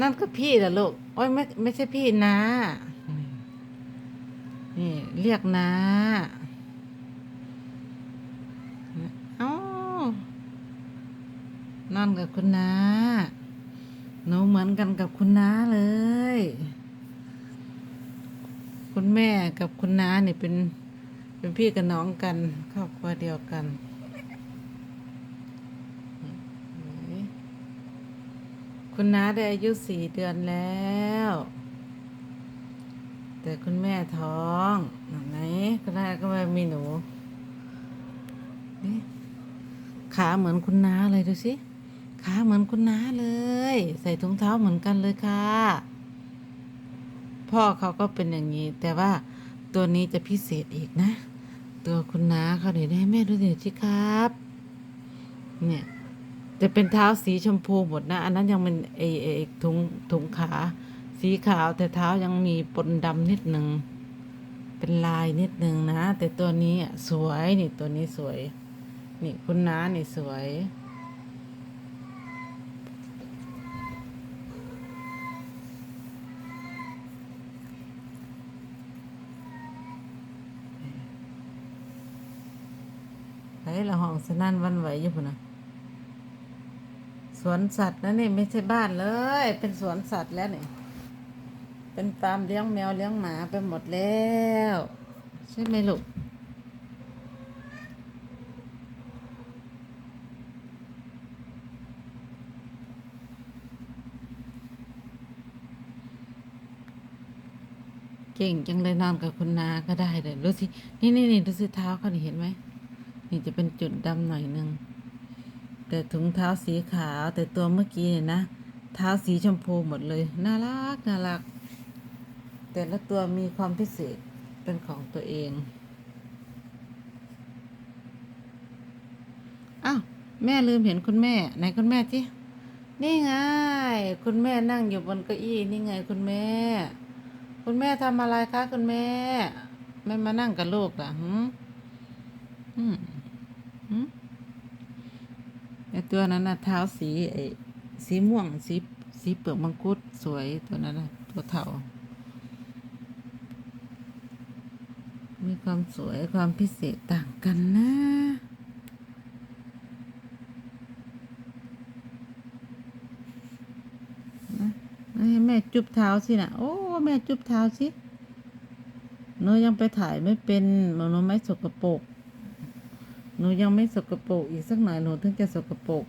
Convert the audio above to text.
นั่นก็พี่เหรอลูกโอ้ยไม่ไม่ใช่พี่นะนี่เรียกนะเอ้านั่นกับคุณนาหนูเหมือนกันกับคุณน้าเลย คุณแม่กับคุณน้าเนี่เป็นเป็นพี่กับน้องกันครอบครัวเดียวกัน คุณน้าได้อายุสี่เดือนแล้ว แต่คุณแม่ท้องไหนก็ได้ก็ไม่มีหนูนี่ขาเหมือนคุณน้าเลยดูสิขาเหมือนคุณน้าเลย ใส่ถุงเท้าเหมือนกันเลยค่ะ พ่อเขาก็เป็นอย่างนี้ แต่ว่าตัวนี้จะพิเศษอีกนะ ตัวคุณน้าเขาเดี๋ยวให้แม่ดูหน่อยสิครับ เนี่ย จะเป็นเท้าสีชมพูหมดนะ อันนั้นยังเป็นไอไอถุงถุงขา สีขาวแต่เท้ายังมีปนดำนิดหนึ่งเป็นลายนิดหนึ่งนะ แต่ตัวนี้อะสวยนี่ตัวนี้สวย นี่คุณน้านี่สวย ไอ้ละห้องสนั่นวันไหวอยู่พุ่นะ วนสัตว์นะนี่ไม่ใช่บ้านเลย เป็นสวนสัตว์แล้วนี่เป็นฟาร์มเลี้ยงแมวเลี้ยงหมาไปหมดแล้ว ใช่ไหมลูกเก่งจังเลยนอนกับคุณนาก็ได้เลยดูสิ นี่นี่นี่ดูสิเท้าเขาเห็นไหม นี่จะเป็นจุดดำหน่อยหนึ่ง แต่ถุงเท้าสีขาวแต่ตัวเมื่อกี้เนี่ยนะเท้าสีชมพูหมดเลย น่ารักน่ารัก แต่ละตัวมีความพิเศษเป็นของตัวเองอ้าวแม่ลืมเห็นคุณแม่ไหนคุณแม่ที่นี่ไงคุณแม่นั่งอยู่บนเก้าอี้นี่ไงคุณแม่ คุณแม่ทำอะไรคะคุณแม่ไม่มานั่งกับลูกล่ะหืมอืมหืม อตัวนั้นน่ะเท้าสีไอสีม่วงสีสีเปลือกมังคุดสวยตัวนั้นน่ะตัวเถามีความสวยความพิเศษต่างกันนะนะให้แม่จุบเท้าสินะโอ้แม่จุบเท้าสิหนูยังไปถ่ายไม่เป็นหนูไม่สกปรก หนูยังไม่สกปรกอีกสักหน่อยหนูถึงจะสกปรก